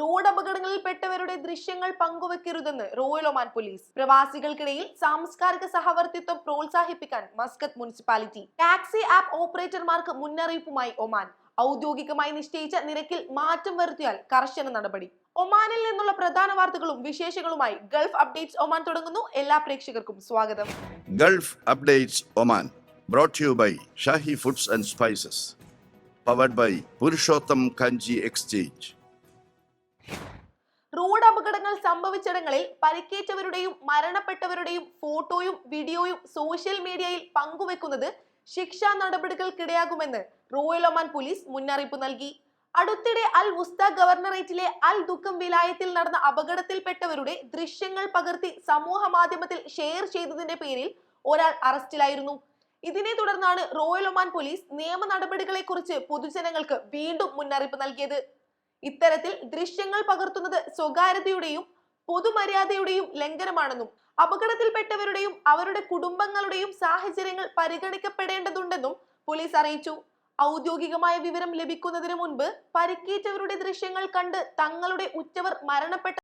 Road അപകടങ്ങളിൽ പെട്ടവരുടെ ദൃശ്യങ്ങൾ പങ്കുവെക്കരുതെന്ന് റോയൽ ഒമാൻ പോലീസ്. പ്രവാസികൾക്കിടയിൽ സാംസ്കാരിക സഹവർത്തിത്വം പ്രോത്സാഹിപ്പിക്കാൻ മസ്കത്ത് മുനിസിപ്പാലിറ്റി. ടാക്സി ആപ്പ് ഓപ്പറേറ്റർമാർക്ക് മുന്നറിയിപ്പുമായി ഒമാൻ. ഔദ്യോഗികമായി നിശ്ചയിച്ച നിരക്കിൽ മാറ്റം വരുത്തിയാൽ കർശന നടപടി. ഒമാനിൽ നിന്നുള്ള പ്രധാന വാർത്തകളും വിശേഷങ്ങളുമായി ഗൾഫ് അപ്ഡേറ്റ്സ് ഒമാൻ തുടങ്ങുന്നു. എല്ലാ പ്രേക്ഷകർക്കും സ്വാഗതം. Gulf updates Oman brought you by Shahi foods and spices powered by Purushottam Kanji exchange. Road അപകടങ്ങൾ സംഭവിച്ചിടങ്ങളിൽ പരിക്കേറ്റവരുടെയും മരണപ്പെട്ടവരുടെയും ഫോട്ടോയും വീഡിയോയും സോഷ്യൽ മീഡിയയിൽ പങ്കുവെക്കുന്നത് ശിക്ഷാ നടപടികൾക്കിടയാകുമെന്ന് റോയൽ ഒമാൻ പോലീസ് മുന്നറിയിപ്പ് നൽകി. അടുത്തിടെ അൽ വുസ്ത ഗവർണറേറ്റിലെ അൽ ദുഃഖം വിലായത്തിൽ നടന്ന അപകടത്തിൽപ്പെട്ടവരുടെ ദൃശ്യങ്ങൾ പകർത്തി സമൂഹ മാധ്യമത്തിൽ ഷെയർ ചെയ്തതിന്റെ പേരിൽ ഒരാൾ അറസ്റ്റിലായിരുന്നു. ഇതിനെ തുടർന്നാണ് റോയൽ ഒമാൻ പോലീസ് നിയമ നടപടികളെ കുറിച്ച് പൊതുജനങ്ങൾക്ക് വീണ്ടും മുന്നറിയിപ്പ് നൽകിയത്. ഇത്തരത്തിൽ ദൃശ്യങ്ങൾ പകർത്തുന്നത് സ്വകാര്യതയുടെയും പൊതുമര്യാദയുടെയും ലംഘനമാണെന്നും അപകടത്തിൽപ്പെട്ടവരുടെയും അവരുടെ കുടുംബങ്ങളുടെയും സാഹചര്യങ്ങൾ പരിഗണിക്കപ്പെടേണ്ടതുണ്ടെന്നും പോലീസ് അറിയിച്ചു. ഔദ്യോഗികമായ വിവരം ലഭിക്കുന്നതിന് മുൻപ് പരിക്കേറ്റവരുടെ ദൃശ്യങ്ങൾ കണ്ട് തങ്ങളുടെ ഉറ്റവർ മരണപ്പെട്ട